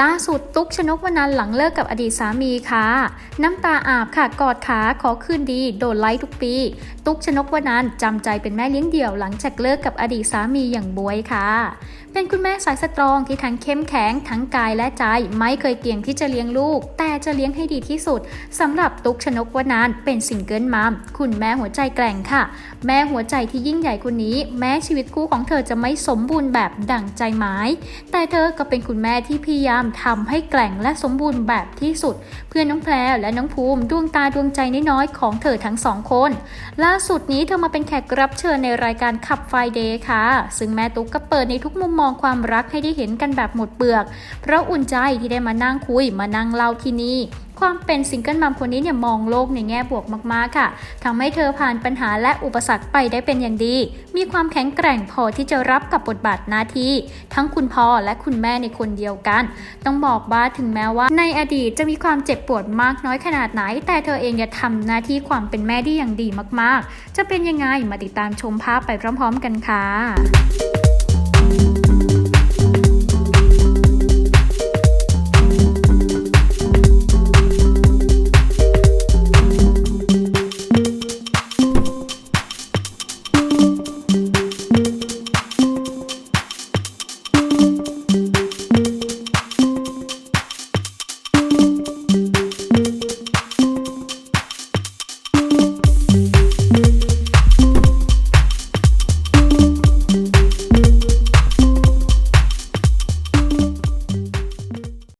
ล่าสุดตุ๊กชนกวนันหลังเลิกกับอดีตสามีค่ะ น้ำตาอาบค่ะกอดขาขอคืนดี โดนไล่ทุกปี ตุ๊กชนกวนันจำใจเป็นแม่เลี้ยงเดี่ยวหลังจากเลิกกับอดีตสามีอย่างบวยค่ะ เป็นคุณแม่สายสตรองที่ทั้งเข้มแข็งทั้งกายและใจไม่เคยเกี่ยงที่จะเลี้ยงลูก แต่จะเลี้ยงให้ดีที่สุดสำหรับตุ๊กชนกวนันเป็นซิงเกิลมัมคุณแม่หัวใจแกร่งค่ะ แม่หัวใจที่ยิ่งใหญ่คนนี้ แม้ชีวิตคู่ของเธอจะไม่สมบูรณ์แบบดั่งใจหมาย แต่เธอก็เป็นคุณแม่ที่พยายามทำให้แกล่งและสมบูรณ์แบบที่สุด เพื่อน้องแพรและน้องภูมิดวงตาดวงใจน้อยๆของเธอทั้งสองคน ล่าสุดนี้เธอมาเป็นแขกรับเชิญในรายการขับไฟเดย์ค่ะ ซึ่งแม่ตุ๊กก็เปิดในทุกมุมมองความรักให้ได้เห็นกันแบบหมดเปลือก เพราะอุ่นใจที่ได้มานั่งคุยมานั่งเล่าที่นี่ ความเป็นซิงเกิลมัมคนนี้เนี่ยมองโลกในแง่บวกมากๆค่ะทำให้เธอผ่านปัญหาและอุปสรรคไปได้เป็นอย่างดี มีความแข็งแกร่งพอที่จะรับกับบทบาทหน้าที่ ทั้งคุณพ่อและคุณแม่ในคนเดียวกัน ต้องบอกว่าถึงแม้ว่า ในอดีตจะมีความเจ็บปวดมากน้อยขนาดไหน แต่เธอเองจะทำหน้าที่ความเป็นแม่ได้อย่างดีมากๆ จะเป็นยังไงมาติดตามชมภาพไปพร้อม ๆ กันค่ะ